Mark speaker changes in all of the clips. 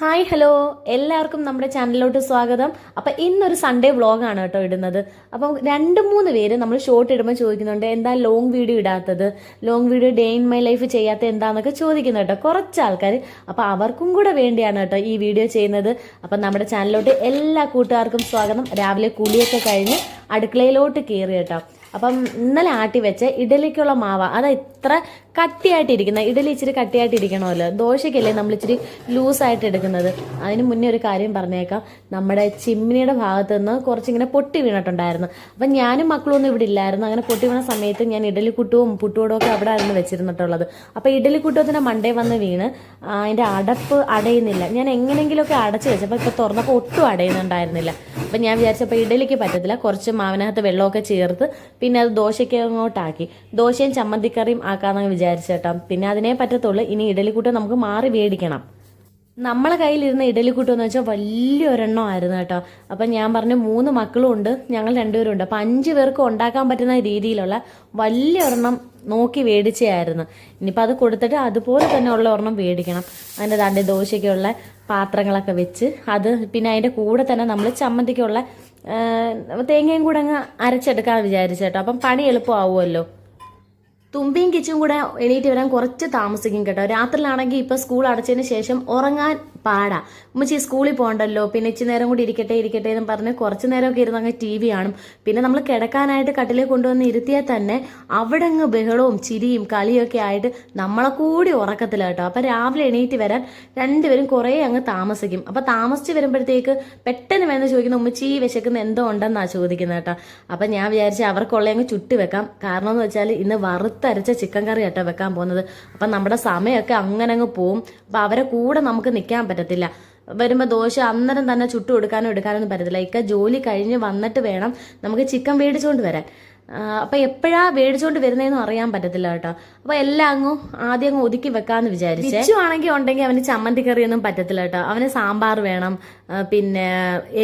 Speaker 1: Hi hello. എല്ലാവർക്കും നമ്മുടെ ചാനലിലോട്ട് സ്വാഗതം. അപ്പം ഇന്നൊരു സൺഡേ വ്ളോഗാണ് കേട്ടോ ഇടുന്നത്. അപ്പം രണ്ട് മൂന്ന് പേര് നമ്മൾ ഷോർട്ട് ഇടുമ്പോൾ ചോദിക്കുന്നുണ്ട് എന്താ long video ഇടാത്തത്? Long video day in my life ചെയ്യാത്ത എന്താന്നൊക്കെ ചോദിക്കുന്നു കേട്ടോ കുറച്ച് ആൾക്കാർ അപ്പം അവർക്കും കൂടെ വേണ്ടിയാണ് കേട്ടോ ഈ വീഡിയോ ചെയ്യുന്നത്. അപ്പം നമ്മുടെ ചാനലിലോട്ട് എല്ലാ കൂട്ടുകാർക്കും സ്വാഗതം. രാവിലെ കുളിയൊക്കെ കഴിഞ്ഞ് അടുക്കളയിലോട്ട് കയറി കേട്ടോ. അപ്പം ഇന്നലെ ആട്ടി വെച്ച ഇഡലിക്കുള്ള മാവ. അത് ഇത്ര കട്ടിയായിട്ടിരിക്കുന്ന ഇഡലി ഇച്ചിരി കട്ടിയായിട്ടിരിക്കണമല്ലോ. ദോശയ്ക്കല്ലേ നമ്മൾ ഇച്ചിരി ലൂസായിട്ട് എടുക്കുന്നത്. അതിന് മുന്നേ ഒരു കാര്യം പറഞ്ഞേക്കാം. നമ്മുടെ ചിമ്മിനിയുടെ ഭാഗത്ത് നിന്ന് കുറച്ചിങ്ങനെ പൊട്ടി വീണിട്ടുണ്ടായിരുന്നു. അപ്പം ഞാനും മക്കളൊന്നും ഇവിടെ ഇല്ലായിരുന്നു. അങ്ങനെ പൊട്ടി വീണ സമയത്ത് ഞാൻ ഇഡലി ഇഡലിക്കുട്ടവും പുട്ടുകൂടവും ഒക്കെ അവിടെ ആയിരുന്നു വെച്ചിരുന്നിട്ടുള്ളത്. അപ്പം ഇഡലിക്കുട്ടത്തിന്റെ മണ്ടേ വന്ന് വീണ്. അതിന്റെ അടപ്പ് അടയുന്നില്ല. ഞാൻ എങ്ങനെയെങ്കിലുമൊക്കെ അടച്ചു വെച്ചപ്പോൾ ഇപ്പോൾ തുറന്നപ്പോൾ ഒട്ടും അടയുന്നുണ്ടായിരുന്നില്ല. അപ്പം ഞാൻ വിചാരിച്ചപ്പോൾ ഇഡലിക്ക് പറ്റത്തില്ല. കുറച്ച് മാവിനകത്ത് വെള്ളമൊക്കെ ചേർത്ത് പിന്നെ അത് ദോശയ്ക്ക് അങ്ങോട്ടാക്കി. ദോശയും ചമ്മന്തിക്കറിയും ആക്കാമെന്ന് വിചാരിച്ചേട്ടാ പിന്നെ അതിനേ പറ്റത്തുള്ളൂ. ഇനി ഇഡലിക്കൂട്ട് നമുക്ക് മാറി മേടിക്കണം നമ്മളെ കയ്യിലിരുന്ന ഇഡലിക്കൂട്ടം എന്ന് വെച്ചാൽ വലിയൊരെണ്ണം ആയിരുന്നു കേട്ടോ. അപ്പം ഞാൻ പറഞ്ഞു മൂന്ന് മക്കളും ഉണ്ട് ഞങ്ങൾ രണ്ടുപേരും ഉണ്ട്. അപ്പം അഞ്ച് പേർക്ക് ഉണ്ടാക്കാൻ പറ്റുന്ന രീതിയിലുള്ള വലിയൊരെണ്ണം നോക്കി മേടിച്ചായിരുന്നു ഇനിയിപ്പോൾ അത് കൊടുത്തിട്ട് അതുപോലെ തന്നെ ഉള്ള ഒരെണ്ണം മേടിക്കണം അതിന്റെ തണ്ടി ദോശയ്ക്കുള്ള പാത്രങ്ങളൊക്കെ വെച്ച് അത് പിന്നെ അതിന്റെ കൂടെ തന്നെ നമ്മൾ ചമ്മന്തിക്കുള്ള തേങ്ങയും കൂടെ അങ്ങ് അരച്ചെടുക്കാമെന്ന് വിചാരിച്ചേട്ടോ അപ്പം പണി എളുപ്പമാവുമല്ലോ. തുമ്പിയും കിച്ചും കൂടെ എണീറ്റ് വരാൻ കുറച്ച് താമസിക്കും കേട്ടോ. രാത്രിയിലാണെങ്കിൽ ഇപ്പം സ്കൂൾ അടച്ചതിന് ശേഷം ഉറങ്ങാൻ പാടാ. ഉമ്മച്ചി സ്കൂളിൽ പോകണ്ടല്ലോ. പിന്നെ ഇച്ചിരി നേരം കൂടി ഇരിക്കട്ടെ ഇരിക്കട്ടെ എന്ന് പറഞ്ഞ് കുറച്ച് നേരമൊക്കെ ഇരുന്ന് അങ്ങ് ടി വി കാണും. പിന്നെ നമ്മൾ കിടക്കാനായിട്ട് കട്ടിലേക്ക് കൊണ്ടുവന്ന് ഇരുത്തിയാൽ തന്നെ അവിടെ അങ്ങ് ബഹളവും ചിരിയും കളിയൊക്കെ ആയിട്ട് നമ്മളെ കൂടി ഉറക്കത്തില്ല കേട്ടോ അപ്പൊ രാവിലെ എണീറ്റ് വരാൻ രണ്ടുപേരും കുറേ അങ്ങ് താമസിക്കും. അപ്പൊ താമസിച്ച് വരുമ്പോഴത്തേക്ക് പെട്ടെന്ന് വേണമെന്ന് ചോദിക്കുന്ന ഉമ്മച്ചി വിശക്കുന്ന എന്തോ ഉണ്ടെന്നാ ചോദിക്കുന്നത് കേട്ടോ? അപ്പൊ ഞാൻ വിചാരിച്ച അവർക്കുള്ള അങ്ങ് ചുട്ടി വെക്കാം. കാരണം എന്ന് വെച്ചാൽ ഇന്ന് വറുത്തരച്ച ചിക്കൻ കറി കേട്ടോ വെക്കാൻ പോകുന്നത്. അപ്പം നമ്മുടെ സമയമൊക്കെ അങ്ങനെ അങ്ങ് പോവും. അപ്പം അവരെ കൂടെ നമുക്ക് നിൽക്കാൻ പറ്റത്തില്ല. വരുമ്പോൾ ദോശ അന്നേരം തന്നെ ചുട്ടു കൊടുക്കാനോ എടുക്കാനൊന്നും പറ്റത്തില്ല. ഇക്ക ജോലി കഴിഞ്ഞ് വന്നിട്ട് വേണം നമുക്ക് ചിക്കൻ മേടിച്ചുകൊണ്ട് വരാൻ. ആ, അപ്പൊ എപ്പോഴാ മേടിച്ചുകൊണ്ട് വരുന്നതെന്നും അറിയാൻ പറ്റത്തില്ല കേട്ടോ. അപ്പൊ എല്ലാം അങ്ങ് ആദ്യം അങ്ങ് ഒതുക്കി വെക്കാന്ന് വിചാരിച്ചു. ബിച്ചു ആണെങ്കിൽ ഉണ്ടെങ്കിൽ അവന് ചമ്മന്തി കറിയൊന്നും പറ്റത്തില്ല കേട്ടോ. അവന് സാമ്പാർ വേണം. പിന്നെ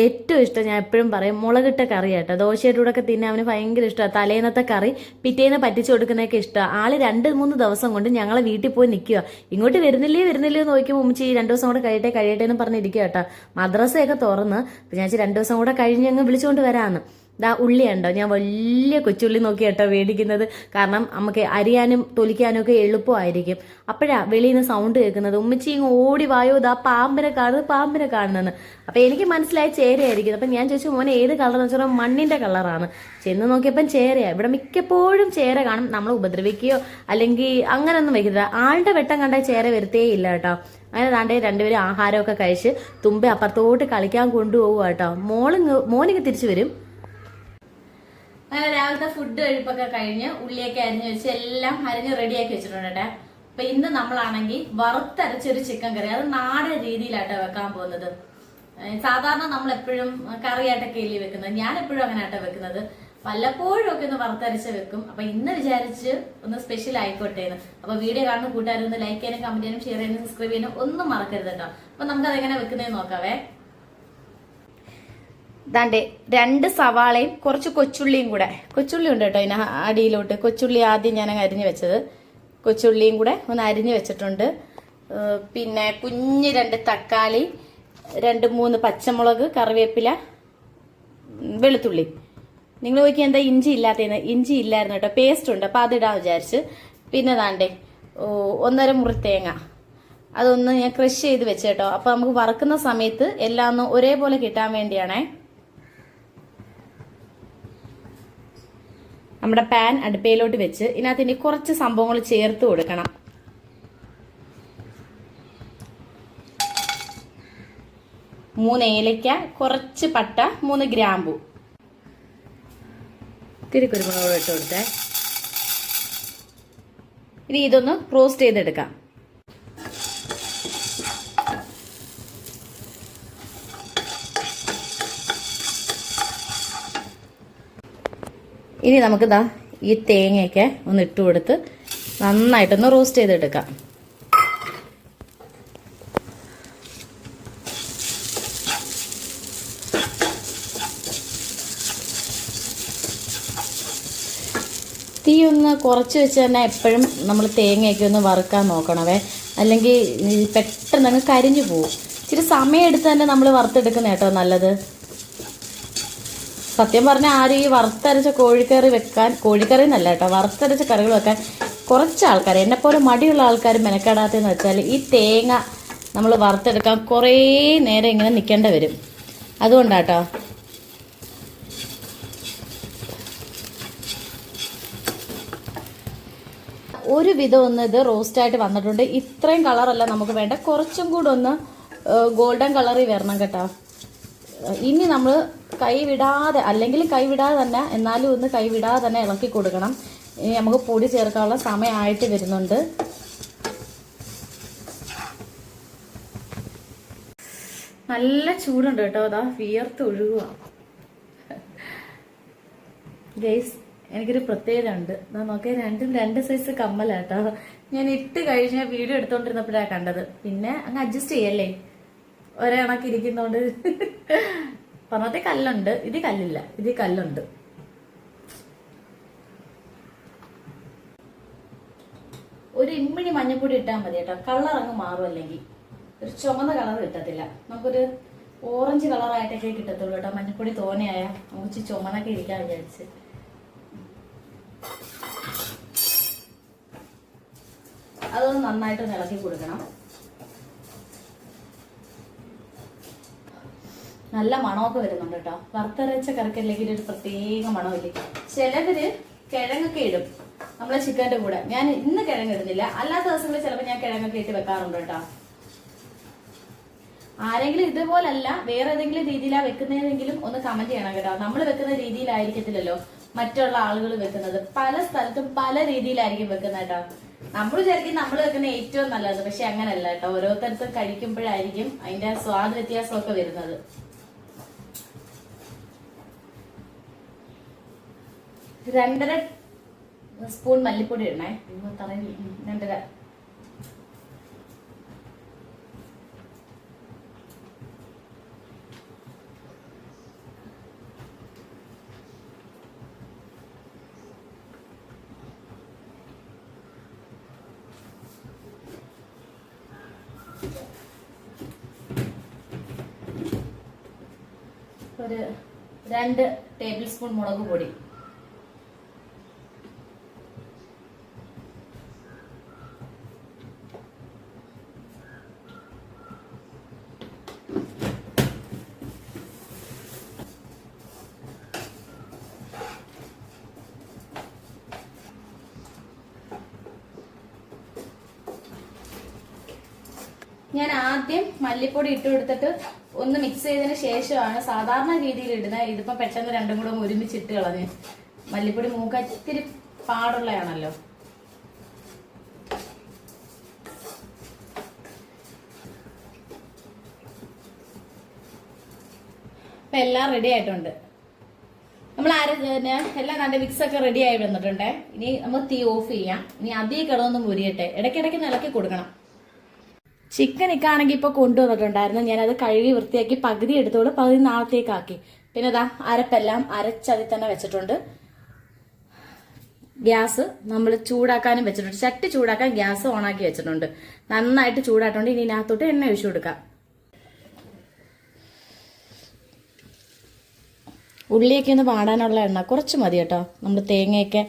Speaker 1: ഏറ്റവും ഇഷ്ടം ഞാൻ എപ്പോഴും പറയും മുളകിട്ട കറി കേട്ടോ. ദോശയുടെ കൂടെ ഒക്കെ തിന്നാൻ അവന് ഭയങ്കര ഇഷ്ടമാണ് തലേന്നത്തെ കറി പിറ്റേന്ന് പറ്റിച്ചു കൊടുക്കുന്നതൊക്കെ ഇഷ്ടമാണ് ആൾ രണ്ട് മൂന്ന് ദിവസം കൊണ്ട് ഞങ്ങളെ വീട്ടിൽ പോയി നിൽക്കുക ഇങ്ങോട്ട് വരുന്നില്ലേ വരുന്നില്ലേ എന്ന് നോക്കിയപ്പോൾ ഉമ്മച്ചി രണ്ടു ദിവസം കൂടെ കഴിയട്ടെ കഴിയട്ടെ എന്ന് പറഞ്ഞിരിക്കുക കേട്ടോ. മദ്രസയൊക്കെ തുറന്ന് ഞാൻ രണ്ടു ദിവസം കൂടെ കഴിഞ്ഞ് അങ്ങ് വിളിച്ചുകൊണ്ട് വരാമെന്ന് ദാ ഉള്ളി ഉണ്ടോ ഞാൻ വലിയ കൊച്ചുള്ളി നോക്കി കേട്ടോ മേടിക്കുന്നത്. കാരണം നമുക്ക് അരിയാനും തൊലിക്കാനും ഒക്കെ എളുപ്പമായിരിക്കും. അപ്പോഴാ വെളിയിൽ നിന്ന് സൗണ്ട് കേൾക്കുന്നത്. ഉമ്മച്ചി ഇങ്ങ് ഓടി വായോ ദാ പാമ്പിനെ കാണുന്നത് പാമ്പിനെ കാണുന്നതെന്ന് അപ്പൊ എനിക്ക് മനസ്സിലായി ചേരയായിരിക്കും അപ്പൊ ഞാൻ ചോദിച്ചു മോനെ ഏത് കളർ എന്ന് വെച്ചാൽ മണ്ണിന്റെ കളറാണ് ചെന്ന് നോക്കിയപ്പം ചേരയാ. ഇവിടെ മിക്കപ്പോഴും ചേര കാണും. നമ്മൾ ഉപദ്രവിക്കുകയോ അല്ലെങ്കിൽ അങ്ങനെയൊന്നും വയ്ക്കില്ല ആളുടെ വെട്ടം കണ്ടാൽ ചേര വരുത്തേ ഇല്ല കേട്ടോ. അങ്ങനെ താണ്ടെ രണ്ടുപേരും ആഹാരമൊക്കെ കഴിച്ച് തുമ്പെ അപ്പുറത്തോട്ട് കളിക്കാൻ കൊണ്ടുപോകുക കേട്ടോ. മോളിങ് മോനിങ്ങ് തിരിച്ചു വരും. അങ്ങനെ രാവിലത്തെ ഫുഡ് കഴിപ്പൊക്കെ കഴിഞ്ഞ് ഉള്ളിയൊക്കെ അരിഞ്ഞ് വെച്ച് എല്ലാം അരിഞ്ഞ് റെഡിയാക്കി വെച്ചിട്ടുണ്ട് അപ്പൊ ഇന്ന് നമ്മളാണെങ്കിൽ വറുത്തരച്ചൊരു ചിക്കൻ കറി. അത് നാടൻ രീതിയിലാട്ടോ വെക്കാൻ പോകുന്നത്. സാധാരണ നമ്മൾ എപ്പോഴും കറിയായിട്ടൊക്കെ ഇല്ലേ വെക്കുന്നത്? ഞാൻ എപ്പോഴും അങ്ങനെ ആട്ടോ വെക്കുന്നത്. വല്ലപ്പോഴും ഒക്കെ ഒന്ന് വറുത്തരച്ച് വെക്കും. അപ്പൊ ഇന്ന് വിചാരിച്ച് ഒന്ന് സ്പെഷ്യൽ ആയിക്കോട്ടെ അപ്പൊ വീഡിയോ കാണുന്ന കൂട്ടുകാരൊന്ന് ലൈക്ക് ചെയ്യാനും കമന്റ് ചെയ്യാനും ഷെയർ ചെയ്യാനും സബ്സ്ക്രൈബ് ചെയ്യാനും ഒന്നും മറക്കരുത് കേട്ടോ. അപ്പൊ നമുക്ക് അതെങ്ങനെ വെക്കുന്നതെന്ന് നോക്കാവേ. ദാണ്ടെ രണ്ട് സവാളയും കുറച്ച് കൊച്ചുള്ളിയും കൂടെ. കൊച്ചുള്ളി ഉണ്ട് കേട്ടോ ഇതിന് അടിയിലോട്ട്. കൊച്ചുള്ളി ആദ്യം ഞാൻ അരിഞ്ഞു വെച്ചത്. കൊച്ചുള്ളിയും കൂടെ ഒന്ന് അരിഞ്ഞു വെച്ചിട്ടുണ്ട്. പിന്നെ കുഞ്ഞ് രണ്ട് തക്കാളി രണ്ട് മൂന്ന് പച്ചമുളക് കറിവേപ്പില വെളുത്തുള്ളി. നിങ്ങൾ നോക്കി എന്താ ഇഞ്ചി ഇല്ലാത്തതെന്ന്. ഇഞ്ചി ഇല്ലായിരുന്നു കേട്ടോ. പേസ്റ്റ് ഉണ്ട്. അപ്പോൾ അതിടാൻ വിചാരിച്ച്. പിന്നെ ദാണ്ടേ ഓ, ഒന്നര മുറി തേങ്ങ. അതൊന്ന് ഞാൻ ക്രഷ് ചെയ്ത് വെച്ചേട്ടോ അപ്പൊ അപ്പോൾ നമുക്ക് വറക്കുന്ന സമയത്ത് എല്ലാം ഒന്ന് ഒരേപോലെ കിട്ടാൻ വേണ്ടിയാണേ. നമ്മുടെ പാൻ അടുപ്പയിലോട്ട് വെച്ച് ഇതിനകത്ത് ഇനി കുറച്ച് സംഭവങ്ങൾ ചേർത്ത് കൊടുക്കണം. മൂന്ന് ഏലയ്ക്ക കുറച്ച് പട്ട മൂന്ന് ഗ്രാമ്പു. ഇത്തിരി കുരുമുളക് ഇട്ട് കൊടുത്തേ. ഇനി ഇതൊന്ന് റോസ്റ്റ് ചെയ്തെടുക്കാം. ഇനി നമുക്ക് ദാ ഈ തേങ്ങയൊക്കെ ഒന്ന് ഇട്ട് കൊടുത്ത് നന്നായിട്ടൊന്ന് റോസ്റ്റ് ചെയ്തെടുക്കാം. തീ ഒന്ന് കുറച്ച് വെച്ച് തന്നെ എപ്പോഴും നമ്മൾ തേങ്ങയൊക്കെ ഒന്ന് വറുക്കാൻ നോക്കണവേ. അല്ലെങ്കിൽ പെട്ടെന്ന് അങ്ങ് കരിഞ്ഞു പോകും
Speaker 2: ഇച്ചിരി സമയം എടുത്ത് തന്നെ നമ്മൾ വറുത്തെടുക്കുന്ന കേട്ടോ നല്ലത്. സത്യം പറഞ്ഞാൽ ആരും ഈ വറുത്തരച്ച കോഴിക്കറി വെക്കാൻ കോഴിക്കറി എന്നല്ല കേട്ടോ വറുത്തരച്ച കറികൾ വെക്കാൻ കുറച്ച് ആൾക്കാർ എന്നെപ്പോലെ മടിയുള്ള ആൾക്കാർ മെനക്കെടാത്തതെന്ന് വെച്ചാൽ ഈ തേങ്ങ നമ്മൾ വറുത്തെടുക്കാൻ കുറേ നേരം ഇങ്ങനെ നിൽക്കേണ്ടി വരും. അതുകൊണ്ടാട്ടോ ഒരു വിധം ഒന്ന് ഇത് റോസ്റ്റായിട്ട് വന്നിട്ടുണ്ട്. ഇത്രയും കളറല്ല നമുക്ക് വേണ്ട കുറച്ചും കൂടെ ഒന്ന് ഗോൾഡൻ കളറിൽ വരണം കേട്ടോ. ഇനി നമ്മൾ കൈ വിടാതെ അല്ലെങ്കിൽ കൈവിടാതെ തന്നെ എന്നാലും ഒന്ന് കൈവിടാതെ തന്നെ ഇളക്കി കൊടുക്കണം. ഇനി നമുക്ക് പൊടി ചേർക്കാനുള്ള സമയമായിട്ട് വരുന്നുണ്ട്. നല്ല ചൂടുണ്ട് കേട്ടോ അതാ വിയർത്ത് ഒഴുകുക ഗൈസ് എനിക്കൊരു പ്രത്യേകത ഉണ്ട് നോക്കിയാൽ രണ്ടും രണ്ട് സൈസ് കമ്മലാട്ടോ. ഞാൻ ഇട്ട് കഴിഞ്ഞ വീഡിയോ എടുത്തോണ്ടിരുന്നപ്പോഴാണ് കണ്ടത്. പിന്നെ അങ്ങ് അഡ്ജസ്റ്റ് ചെയ്യല്ലേ? ഒരേ കണക്ക് ഇരിക്കുന്നോണ്ട് പറഞ്ഞത്തെ കല്ലുണ്ട്. ഇത് കല്ലില്ല. ഇത് കല്ലുണ്ട്. ഒരു ഇമ്മിണി മഞ്ഞപ്പൊടി ഇട്ടാൽ മതി കേട്ടോ. കളർ അങ്ങ് മാറും അല്ലെങ്കിൽ. ഒരു ചുമന്ന കളർ കിട്ടത്തില്ല. നമുക്കൊരു ഓറഞ്ച് കളറായിട്ടൊക്കെ കിട്ടത്തുള്ളൂ കേട്ടോ. മഞ്ഞപ്പൊടി തോനെയായ നമുക്ക് ചുമന്നൊക്കെ ഇരിക്കാൻ വിചാരിച്ച്. അതൊന്ന് നന്നായിട്ട് ഇളക്കി കൊടുക്കണം. നല്ല മണമൊക്കെ വരുന്നുണ്ട് കേട്ടോ. വറുത്തരച്ച കറിക്കല്ലെങ്കിൽ ഒരു പ്രത്യേക മണമില്ലേ? ചിലവര് കിഴങ്ങൊക്കെ ഇടും. നമ്മളെ ചിക്കന്റെ കൂടെ. ഞാൻ ഇന്ന് കിഴങ്ങ് ഇടുന്നില്ല. അല്ലാത്ത ദിവസങ്ങളിൽ ചിലപ്പോൾ ഞാൻ കിഴങ്ങൊക്കെ ഇട്ട് വെക്കാറുണ്ട് കേട്ടോ. ആരെങ്കിലും ഇതുപോലല്ല വേറെ ഏതെങ്കിലും രീതിയിലാണ് വെക്കുന്നതെങ്കിലും ഒന്ന് കമന്റ് ചെയ്യണം കേട്ടോ. നമ്മൾ വെക്കുന്ന രീതിയിലായിരിക്കത്തില്ലല്ലോ മറ്റുള്ള ആളുകൾ വെക്കുന്നത്. പല സ്ഥലത്തും പല രീതിയിലായിരിക്കും വെക്കുന്നത് കേട്ടോ. നമ്മൾ വിചാരിക്കും നമ്മൾ വെക്കുന്ന ഏറ്റവും നല്ലത്. പക്ഷെ അങ്ങനല്ല കേട്ടോ. ഓരോരുത്തർക്കും കഴിക്കുമ്പോഴായിരിക്കും അതിന്റെ സ്വാദ് വ്യത്യാസമൊക്കെ വരുന്നത്. രണ്ടര സ്പൂൺ മല്ലിപ്പൊടി ഇടണേ. തറവി രണ്ടര. ഒരു രണ്ട് ടേബിൾ സ്പൂൺ മുളക് പൊടി. ഞാൻ ആദ്യം മല്ലിപ്പൊടി ഇട്ട് കൊടുത്തിട്ട് ഒന്ന് മിക്സ് ചെയ്തതിന് ശേഷമാണ് സാധാരണ രീതിയിൽ ഇടുന്നത് ഇതിപ്പോ പെട്ടെന്ന് രണ്ടും കൂടെ ഒരുമിച്ച് ഇട്ട് കളഞ്ഞ്. മല്ലിപ്പൊടി മൂക്ക ഇത്തിരി പാടുള്ളതാണല്ലോ. അപ്പൊ എല്ലാം റെഡി ആയിട്ടുണ്ട്. നമ്മൾ പിന്നെ എല്ലാം നല്ല മിക്സ് ഒക്കെ റെഡി ആയി വന്നിട്ടുണ്ട്. ഇനി നമ്മൾ തീ ഓഫ് ചെയ്യാം. ഇനി അധികം കിടന്നൊന്നും മുരിയട്ടെ ഇടയ്ക്കിടയ്ക്ക് നിലക്കി കൊടുക്കണം. ചിക്കൻ ഇക്കാണെങ്കിൽ ഇപ്പൊ കൊണ്ടുവന്നിട്ടുണ്ടായിരുന്നു. ഞാനത് കഴുകി വൃത്തിയാക്കി പകുതി എടുത്തോളൂ പകുതി നാളത്തേക്കാക്കി. പിന്നെ ഇതാ അരപ്പെല്ലാം അരച്ചതി തന്നെ വെച്ചിട്ടുണ്ട്. ഗ്യാസ് നമ്മൾ ചൂടാക്കാനും വെച്ചിട്ടുണ്ട്. ചട്ടി ചൂടാക്കാൻ ഗ്യാസ് ഓണാക്കി വെച്ചിട്ടുണ്ട്. നന്നായിട്ട് ചൂടായിട്ടുണ്ട്. ഇനി ഇതിനകത്തോട്ട് എണ്ണ ഒഴിച്ചു കൊടുക്കാം. ഉള്ളിയൊക്കെ ഒന്ന് വാടാനുള്ള എണ്ണ. കുറച്ച് മതി കേട്ടോ. നമ്മൾ തേങ്ങയൊക്കെ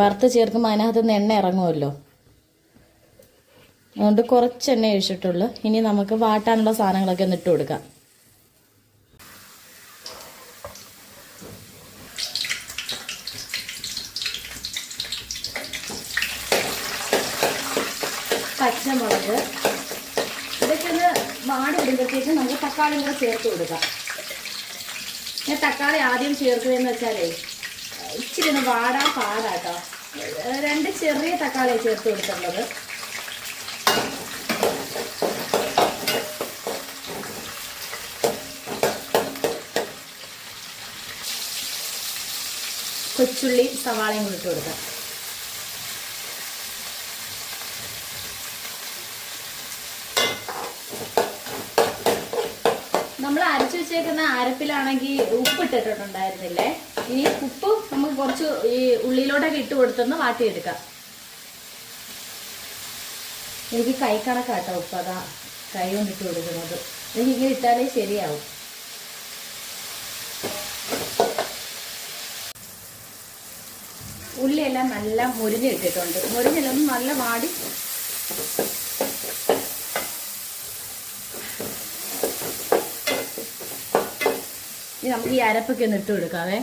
Speaker 2: വറുത്ത് ചേർക്കുമ്പോൾ അതിനകത്ത് നിന്ന് എണ്ണ ഇറങ്ങുമല്ലോ. അതുകൊണ്ട് കുറച്ച് എണ്ണ ഒഴിച്ചിട്ടുള്ളൂ. ഇനി നമുക്ക് വാട്ടാനുള്ള സാധനങ്ങളൊക്കെ ഒന്ന് ഇട്ട് കൊടുക്കാം. പച്ചമുളക്. ഇതൊക്കെ ഒന്ന് വാടി വരുമ്പോഴത്തേക്കും നമുക്ക് തക്കാളിയും കൂടെ ചേർത്ത് കൊടുക്കാം. ഞാൻ തക്കാളി ആദ്യം ചേർക്കുന്നതെന്ന് വെച്ചാലേ ഇച്ചിരി ഒന്ന് വാടാൻ പാടാട്ടോ. രണ്ട് ചെറിയ തക്കാളി ചേർത്ത് കൊടുത്തിട്ടുള്ളത്. കൊച്ചുള്ളി സവാളയും കൂടി ഇട്ട് കൊടുക്കാം. നമ്മൾ അരച്ചു വെച്ചേക്കുന്ന അരപ്പിലാണെങ്കിൽ ഉപ്പ് ഇട്ടിട്ടുണ്ടായിരുന്നില്ലേ? ഇനി ഉപ്പ് നമുക്ക് കുറച്ച് ഈ ഉള്ളിയിലോട്ടൊക്കെ ഇട്ട് കൊടുത്തൊന്ന് വാട്ടിയെടുക്കാം. എനിക്ക് കൈ കണക്കാട്ടോ ഉപ്പ് അതാ കൈ കൊണ്ടിട്ട് കൊടുക്കുന്നത്. എനിക്ക് ഇങ്ങനെ ഇട്ടാലേ ശരിയാവും.
Speaker 3: ഉള്ളിയെല്ലാം നല്ല മുരിഞ്ഞ് ഇട്ടിട്ടുണ്ട് മുരിഞ്ഞെല്ലാം നല്ല വാടി.
Speaker 2: നമുക്ക് ഈ അരപ്പൊക്കെ ഒന്ന് ഇട്ട് കൊടുക്കാവേ.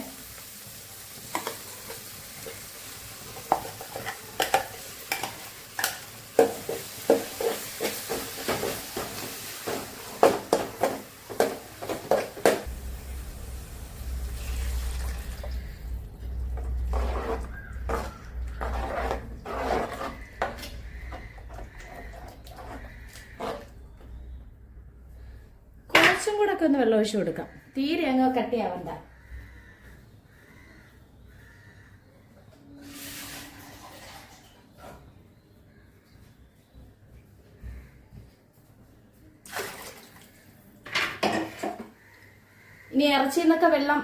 Speaker 2: ഒക്കെ ഒന്ന് വെള്ളം ഒഴിച്ചു കൊടുക്കാം. തീരെ അങ്ങ് കട്ടിയാവണ്ട ഇനി ഇറച്ചിയിൽ നിന്നൊക്കെ വെള്ളം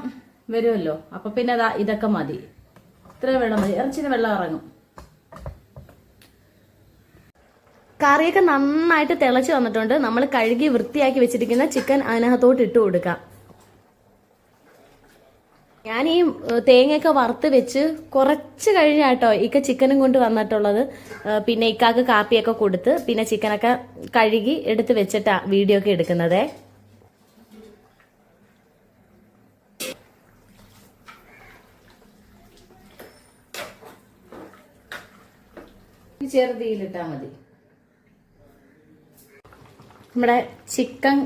Speaker 2: വരുമല്ലോ. അപ്പൊ പിന്നെ അതാ ഇതൊക്കെ മതി. ഇത്രയും വെള്ളം മതി. ഇറച്ചിന് വെള്ളം ഇറങ്ങും. കറിയൊക്കെ നന്നായിട്ട് തിളച്ച് വന്നിട്ടുണ്ട്. നമ്മൾ കഴുകി വൃത്തിയാക്കി വെച്ചിരിക്കുന്ന ചിക്കൻ അതിനകത്തോട്ട് ഇട്ട് കൊടുക്കാം. ഞാൻ ഈ തേങ്ങയൊക്കെ വറുത്ത് വെച്ച് കുറച്ച് കഴിഞ്ഞാട്ടോ ഇക്ക ചിക്കനും കൊണ്ട് വന്നിട്ടുള്ളത്. പിന്നെ ഇക്കാക്ക് കാപ്പിയൊക്കെ കൊടുത്ത് പിന്നെ ചിക്കനൊക്കെ കഴുകി എടുത്ത് വെച്ചിട്ടാ വീഡിയോ ഒക്കെ എടുക്കുന്നതേ.
Speaker 3: ചെറുതീയിലിട്ടാൽ മതി.
Speaker 2: നമ്മുടെ ചിക്കൻ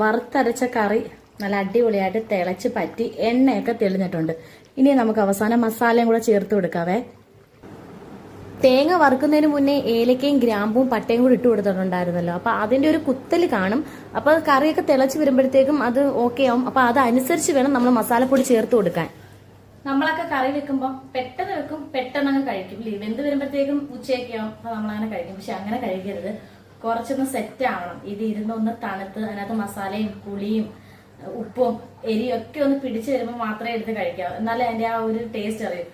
Speaker 2: വറുത്തരച്ച കറി നല്ല അടിപൊളിയായിട്ട് തിളച്ച് പറ്റി എണ്ണയൊക്കെ തെളിഞ്ഞിട്ടുണ്ട്. ഇനി നമുക്ക് അവസാനം മസാലയും കൂടെ ചേർത്ത് കൊടുക്കാവേ. തേങ്ങ വറുക്കുന്നതിന് മുന്നേ ഏലക്കയും ഗ്രാമ്പും പട്ടയും കൂടി ഇട്ട് കൊടുത്തിട്ടുണ്ടായിരുന്നല്ലോ. അപ്പൊ അതിന്റെ ഒരു കുത്തൽ കാണും. അപ്പൊ കറിയൊക്കെ തിളച്ച് വരുമ്പോഴത്തേക്കും അത് ഓക്കെ ആവും. അപ്പൊ അതനുസരിച്ച് വേണം നമ്മൾ മസാലപ്പൊടി ചേർത്ത് കൊടുക്കാൻ. നമ്മളൊക്കെ കറി വെക്കുമ്പോൾ പെട്ടെന്ന് വെക്കും പെട്ടെന്ന് അങ്ങ് കഴിക്കും? വെന്ത് വരുമ്പോഴത്തേക്കും ഉച്ചയൊക്കെ ആവും അപ്പൊ നമ്മളങ്ങനെ കഴിക്കും. പക്ഷെ അങ്ങനെ കഴിക്കരുത്. കുറച്ചൊന്ന് സെറ്റ് ആവണം. ഇത് ഇരുന്നൊന്ന് തണുത്ത് അതിനകത്ത് മസാലയും പുളിയും ഉപ്പും എരിയും ഒക്കെ ഒന്ന് പിടിച്ചു വരുമ്പോൾ മാത്രമേ എടുത്ത് കഴിക്കാവൂ. എന്നാലേ അതിന്റെ ആ ഒരു ടേസ്റ്റ് അറിയൂ.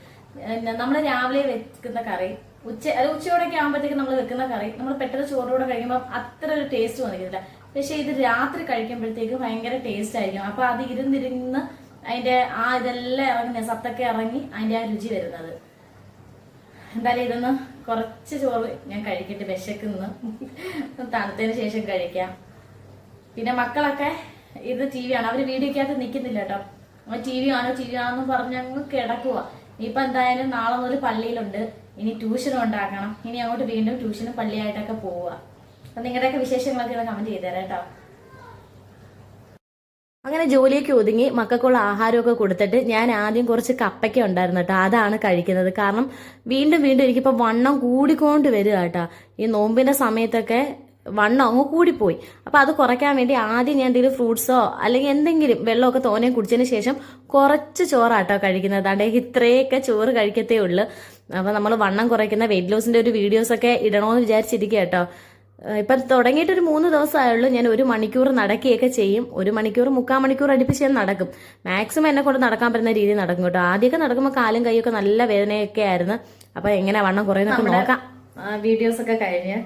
Speaker 2: നമ്മൾ രാവിലെ വെക്കുന്ന കറി ഉച്ച അത് ഉച്ചയോടൊക്കെ ആകുമ്പോഴത്തേക്ക് നമ്മൾ വെക്കുന്ന കറി നമ്മൾ പെട്ടെന്ന് ചോറോടെ കഴിക്കുമ്പോൾ അത്ര ഒരു ടേസ്റ്റ് വന്നിരിക്കില്ല പക്ഷെ ഇത് രാത്രി കഴിക്കുമ്പോഴത്തേക്ക് ഭയങ്കര ടേസ്റ്റ് ആയിരിക്കും. അപ്പൊ അത് ഇരുന്നിരുന്ന് അതിന്റെ ആ ഇതെല്ലാം ഇറങ്ങി സത്തൊക്കെ ഇറങ്ങി അതിന്റെ ആ രുചി വരുന്നത്. എന്തായാലും ഇതൊന്ന് കുറച്ച് ചോറ് ഞാൻ കഴിക്കട്ടെ വിശക്കുന്നു. തണുത്തതിന് ശേഷം കഴിക്കാം. പിന്നെ മക്കളൊക്കെ ഇത് ടി വി ആണ്. അവർ വീഡിയോക്കകത്ത് നിൽക്കുന്നില്ല കേട്ടോ. അവൻ ടി വി ആണോ ടി വി ആണോ പറഞ്ഞ് അങ്ങ് കിടക്കുക ഇനിയിപ്പൊ എന്തായാലും നാളെ മുതൽ പള്ളിയിലുണ്ട്. ഇനി ട്യൂഷനും ഉണ്ടാക്കണം. ഇനി അങ്ങോട്ട് വീണ്ടും ട്യൂഷനും പള്ളിയായിട്ടൊക്കെ പോവുക. അപ്പൊ നിങ്ങളുടെയൊക്കെ വിശേഷങ്ങളൊക്കെ കമന്റ് ചെയ്തേരാം കേട്ടോ. അങ്ങനെ ജോലിയൊക്കെ ഒതുങ്ങി മക്കൾക്കുള്ള ആഹാരമൊക്കെ കൊടുത്തിട്ട് ഞാൻ ആദ്യം കുറച്ച് കപ്പയ്ക്ക ഉണ്ടായിരുന്നു കേട്ടോ. അതാണ് കഴിക്കുന്നത്. കാരണം വീണ്ടും വീണ്ടും എനിക്കിപ്പോൾ വണ്ണം കൂടിക്കൊണ്ട് വരിക കേട്ടോ. ഈ നോമ്പിന്റെ സമയത്തൊക്കെ വണ്ണം അങ്ങ് കൂടിപ്പോയി. അപ്പൊ അത് കുറയ്ക്കാൻ വേണ്ടി ആദ്യം ഞാൻ എന്തെങ്കിലും ഫ്രൂട്ട്സോ അല്ലെങ്കിൽ എന്തെങ്കിലും വെള്ളമൊക്കെ തോനെ കുടിച്ചതിന് ശേഷം കുറച്ച് ചോറാട്ടോ കഴിക്കുന്നത്. അതാണ്ട് ഇത്രയൊക്കെ ചോറ് കഴിക്കത്തേ ഉള്ളൂ. അപ്പൊ നമ്മൾ വണ്ണം കുറയ്ക്കുന്ന വെയിറ്റ് ലോസിന്റെ ഒരു വീഡിയോസൊക്കെ ഇടണമെന്ന് വിചാരിച്ചിരിക്കുക കേട്ടോ. ഇപ്പം തുടങ്ങിയിട്ട് ഒരു മൂന്ന് ദിവസമായുള്ളൂ ഞാൻ ഒരു മണിക്കൂർ നടക്കുകയൊക്കെ ചെയ്യും. ഒരു മണിക്കൂർ മുക്കാൽ മണിക്കൂർ അടുപ്പിച്ച് ഞാൻ നടക്കും. മാക്സിമം എന്നെ കൊണ്ട് നടക്കാൻ പറ്റുന്ന രീതിയിൽ നടക്കും കേട്ടോ. ആദ്യമൊക്കെ നടക്കുമ്പോൾ കാലും കൈയൊക്കെ നല്ല വേദനയൊക്കെ ആയിരുന്നു. അപ്പൊ എങ്ങനെ വണ്ണം കുറയുന്നൊക്കെ നോക്കാം. വീഡിയോസ് ഒക്കെ കഴിഞ്ഞ്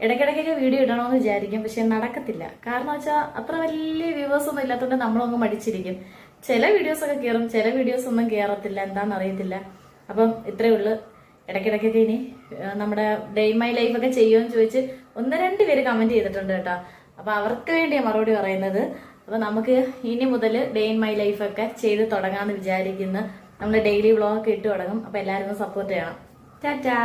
Speaker 2: ഇടയ്ക്കിടയ്ക്കൊക്കെ വീഡിയോ ഇടണമെന്ന് വിചാരിക്കും. പക്ഷെ നടക്കത്തില്ല. കാരണം വെച്ചാൽ അത്ര വലിയ വ്യൂവേഴ്സ് ഒന്നും ഇല്ലാത്തതുകൊണ്ട് നമ്മളൊന്ന് മടിച്ചിരിക്കും. ചില വീഡിയോസ് ഒക്കെ കയറും ചില വീഡിയോസ് ഒന്നും കയറത്തില്ല എന്താണെന്ന് അറിയത്തില്ല അപ്പം ഇത്രയേ ഉള്ളൂ. ഇടയ്ക്കിടയ്ക്കൊക്കെ ഇനി നമ്മുടെ ഡേ മൈ ലൈഫ് ഒക്കെ ചെയ്യുമെന്ന് ചോദിച്ച് ഒന്ന് രണ്ട് പേര് കമന്റ് ചെയ്തിട്ടുണ്ട് കേട്ടോ. അപ്പൊ അവർക്ക് വേണ്ടിയാണ് മറുപടി പറയുന്നത്. അപ്പോൾ നമുക്ക് ഇനി മുതൽ ഡേ ഇൻ മൈ ലൈഫ് ഒക്കെ ചെയ്ത് തുടങ്ങാമെന്ന് വിചാരിക്കുന്നു. നമ്മൾ ഡെയിലി വ്ളോഗ് ഒക്കെ ഇട്ട് തുടങ്ങും. അപ്പൊ എല്ലാവരും സപ്പോർട്ട് ചെയ്യണം. ടാറ്റാ.